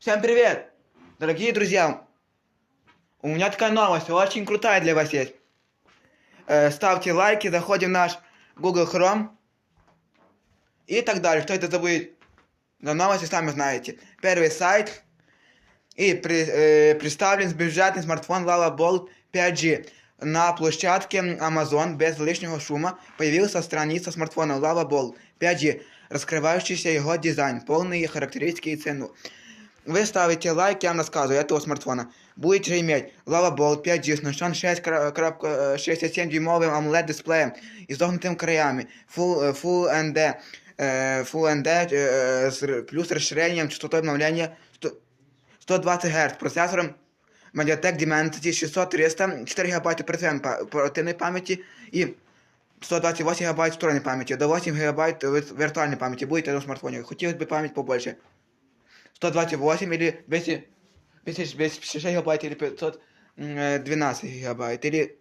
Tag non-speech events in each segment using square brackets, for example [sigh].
Всем привет! Дорогие друзья! У меня такая новость, очень крутая для вас есть. Э, ставьте лайки, заходим в наш Google Chrome и так далее. Что это за будет за новости, сами знаете. Первый сайт и при, э, представлен бюджетный смартфон Lala Bolt 5G. На площадке Amazon без лишнего шума появился страница смартфона Lava Bolt 5G, раскрывающийся его дизайн, полные характеристики и цену. Вы ставите лайк, я вам рассказываю, этого смартфона. Будете иметь Lava Bolt 5G, оснащен 6,67 дюймовым AMOLED дисплеем, изогнутым краями, Full, э, Full ND, э, Full ND э, с- плюс расширением частотой обновления 100 120 Гц, процессором Mediatek Dimensity 600 300, 4 ГБ оперативной памяти и 128 ГБ встроенной памяти, до 8 ГБ виртуальной памяти будет на смартфоне. Хотелось бы память побольше. 128 или 200, 256 гигабайт или 512 гигабайт или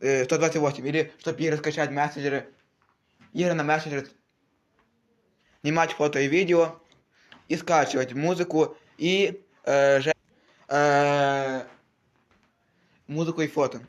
э, 128 или чтобы игры скачать мессенджеры игры на мессенджеры снимать фото и видео и скачивать музыку и э, же- э, музыку и фото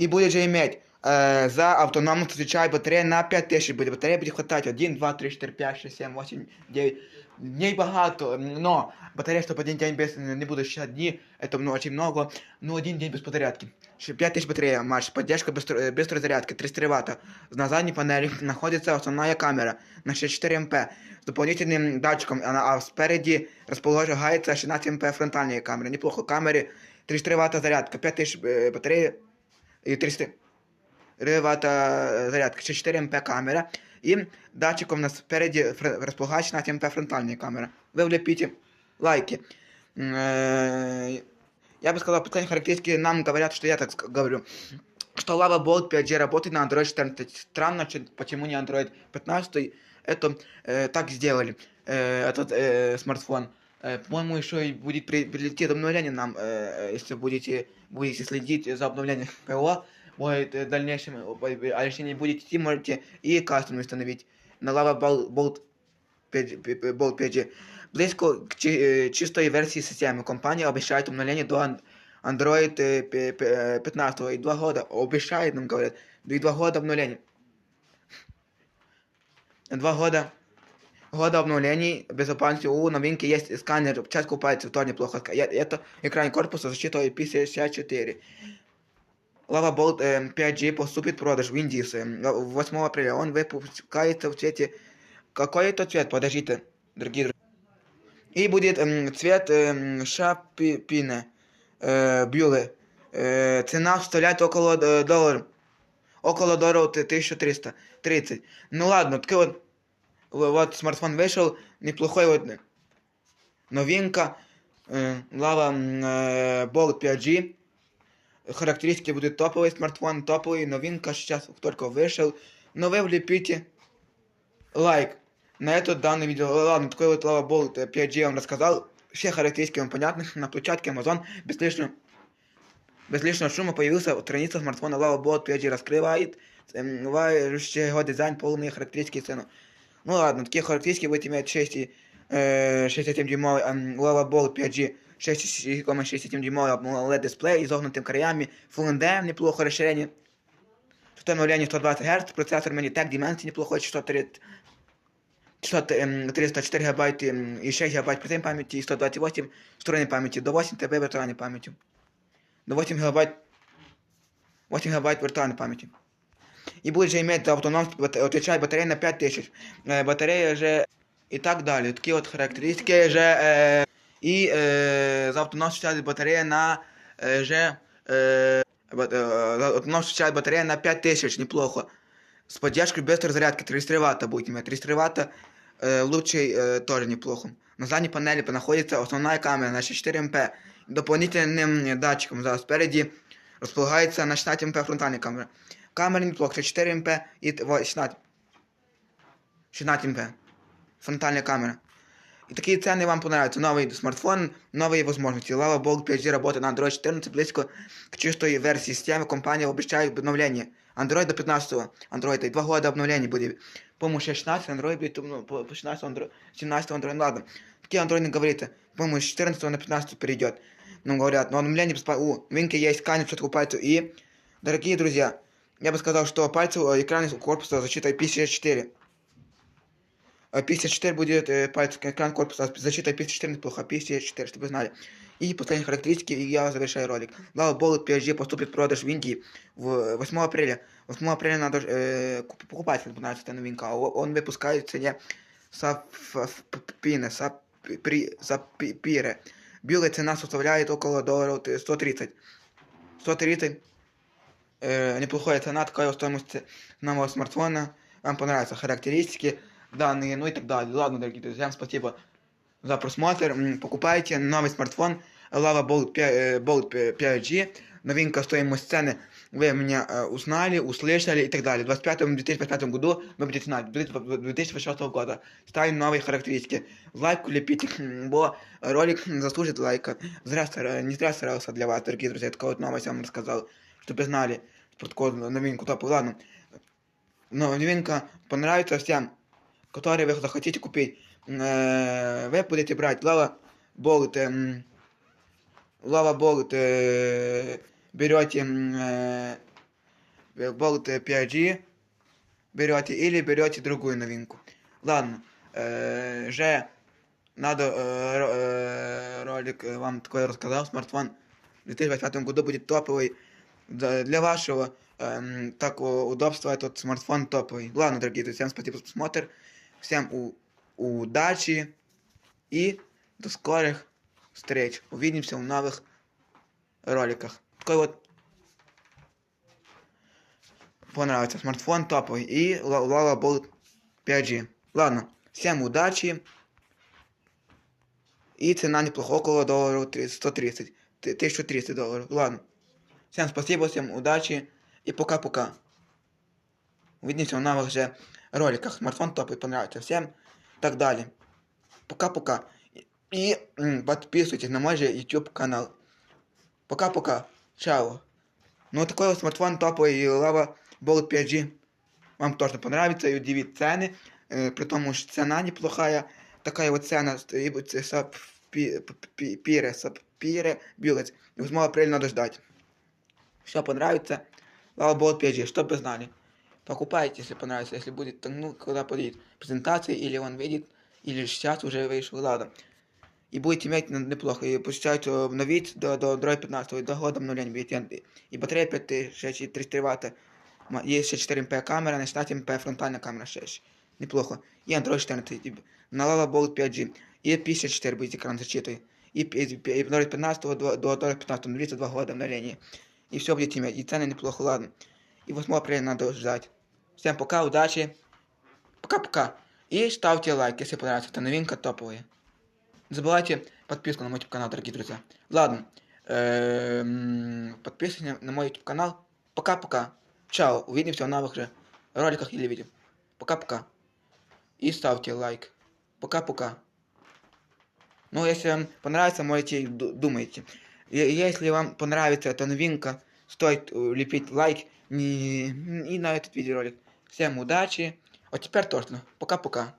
и будет же иметь э, за автономную встречай батарея на 5000 будет. Батарея будет хватать 1, 2, 3, 4, 5, 6, 7, 8, 9. Дней багато, но батарея, чтобы один день без, не буду считать дни, это ну, очень много, но один день без подзарядки. 5000 батарея, Маш, поддержка быстро- э, быстрой зарядки, 300 ватта. На задней панели находится основная камера на 64 МП с дополнительным датчиком, а, на- а спереди располагается 16 МП фронтальные камеры. Неплохо, камеры 300 ватта зарядка, 5000 э, батареи и 300 ватта зарядка, 64 МП камера и датчиком на спереди фр- располагается 16 МП фронтальная камера. Вы влепите лайки. Э, Я бы сказал, последние характеристики нам говорят, что я так говорю. Что Lava Bolt 5G работает на Android 14. Странно, че- почему не Android 15. Это э, так сделали. Э, этот э, смартфон. Э, по-моему, еще и будет при- прилететь обновление нам, э, если будете, будете следить за обновлением [laughs] ПО. Будет э, в дальнейшем, э, а если не будете идти, можете и кастом установить на Lava Bol- Bolt 5, П- П- Bolt 5G. Близко к чи- э, чистой версии системы. Компания обещает обновление до ан- Android э, п- п- э, 15 и 2 года. Обещает, нам говорят. И 2 года обновления. [laughs] 2 года года обновлений безопасности у новинки есть сканер отпечатков пальцев, тоже неплохо. Ска- я- Это экран корпуса защита IP64. Lava Bolt э, 5G поступит в продаж в Индии с, э, 8 апреля. Он выпускается в цвете... Какой это цвет? Подождите, дорогие друзья. И будет эм, цвет эм, шапина э, бюле. Э, цена составляет около э, доллара. Около доллара 1330. Ну ладно, такой вот в- вот смартфон вышел, неплохой вот э, новинка, э, Lava м, э, Bolt 5G, характеристики будут топовый смартфон, топовый, новинка сейчас только вышел, но вы влепите лайк на это данное видео. Ладно, такой вот Lava Bolt э, 5G я вам рассказал, все характеристики вам понятны, на площадке Amazon без лишнего без лишнего шума появился страница смартфона Lava Bolt 5G, раскрывает эм, вающий его дизайн, полные характеристики и цену. Ну ладно, такие характеристики будет иметь 6 и, э, 67 дюймовый эм, Lava Bolt 5G, 6,67 дюймовый AMOLED дисплей, изогнутым краями, Full ND, неплохое расширение, частота обновления 120 Гц, процессор Mediatek Dimensity, неплохой, частота 30, частота эм, 304 гигабайт эм, и 6 гигабайт оперативной памяти, и 128 встроенной памяти, до 8 ТБ виртуальной памятью, до 8 гигабайт, 8 гигабайт виртуальной памяти. И будет же иметь автономность, бат- отвечает батарея на 5000. Э, батарея же и так далее. Такие вот характеристики же. Э, и э, за автономность отвечает батарея на э, же... Э, бат- э, за автономность отвечает батарея на 5000, неплохо. С поддержкой быстрой зарядки 300 ватта будет иметь. 300 ватта э, лучший э, тоже неплохо. На задней панели находится основная камера на 64 МП. Дополнительным датчиком за спереди располагается на 16 МП фронтальная камера. Камера неплохо, 64 МП и т- вот, 16. 16 МП. Фронтальная камера. И такие цены вам понравятся. Новый смартфон, новые возможности. Lava Bolt 5G работает на Android 14, близко к чистой версии системы. Компания обещает обновление. Android до 15 Android. И два года обновлений будет. По-моему, 16 Android будет, ну, по по 16 Android, 17 Android, ладно. Какие андроиды говорится? По-моему, с 14 на 15 перейдет. Ну, говорят, но обновление бесплатно. У Винки есть сканер четкого пальца. И, дорогие друзья, я бы сказал, что пальцы э, экрана корпуса защита IP64. Э, 54 будет э, пальцы экран корпуса с защитой IP64 неплохо, IP64, чтобы вы знали. И последние характеристики, и я завершаю ролик. Lava Bullet PSG поступит в продаж в Индии в 8 апреля. 8 апреля надо э, куп- покупать, если понравится эта новинка. А о- Он выпускает в цене Саппине, Саппире. Белая цена составляет около долларов 130. 130. Э, неплохая цена, такая стоимость нового смартфона. Вам понравятся характеристики, данные, ну и так далее. Ладно, дорогие друзья, всем спасибо за просмотр. М, Покупайте новый смартфон Lava Bolt 5, э, Bolt 5G. Новинка стоимость цены. Вы меня э, узнали, услышали и так далее. В 25 2025 году вы будете знать, 2026 года. Ставим новые характеристики. Лайк лепите, бо ролик заслужит лайка. Зря, стара- не зря старался для вас, дорогие друзья. Такую вот новость я вам рассказал, чтобы знали про такую новинку топовую. Ладно. Но новинка понравится всем, которые вы захотите купить. Э, Вы будете брать Lava Bolt, эм, Lava Bolt э, берете м, э, Bolt 5G, берете или берете другую новинку. Ладно, э, же надо э, ро- э, ролик э, вам такой рассказал, смартфон в 2025 году будет топовый. Да, Для вашего эм, такого удобства этот смартфон топовый. Ладно, дорогие друзья, всем спасибо за просмотр. Всем у- удачи и до скорых встреч. Увидимся в новых роликах. Такой вот понравится смартфон топовый и Ла- Lava Bolt 5G. Ладно, всем удачи. И цена неплохо, около долларов 30, 130, т- 1300 долларов. Ладно. Всем спасибо, всем удачи и пока-пока. Увидимся в новых же роликах. Смартфон топовый понравится всем. и Так далее. Пока-пока. И- И м, подписывайтесь на мой же YouTube канал. Пока-пока. Чао. Ну, такой вот смартфон топовый и Lava Bolt 5G. Вам тоже понравится и удивит цены. Э, при том, что цена неплохая. Такая вот цена стоит саппире, саппире, билет. 8 апреля надо ждать. Все понравится. Lava Bolt 5G, чтоб вы знали. Покупайте, если понравится, если будет, ну, когда будет презентация, или он видит, или сейчас уже вышел, ладно. И будете иметь ну, неплохо, и получается обновить до, до Android 15, и до года обновления будет. И батарея 5333 Вт. Ма- Есть ще 4 МП камера, на 16 МП фронтальна камера ще ж. Неплохо. И Android 14, и на Lava Bolt 5G. И 54 будет экран зачитывай. И, п- и, п- и Android 15 до, до Android 15 обновится 2 года обновления. И все будет иметь. И цены неплохо, ладно. И 8 апреля надо ждать. Всем пока, удачи. Пока-пока. И ставьте лайк, если понравится эта новинка топовая. Не забывайте подписку на мой YouTube канал, дорогие друзья. Ладно. Эм, Подписывайтесь на мой YouTube канал. Пока-пока. Чао. Увидимся в новых же роликах или видео. Пока-пока. И ставьте лайк. Пока-пока. Ну, если вам понравится, можете ду- думайте. И- Если вам понравится эта новинка, стоит э, лепить лайк не- и на этот видеоролик. Всем удачи. А теперь точно. Пока-пока.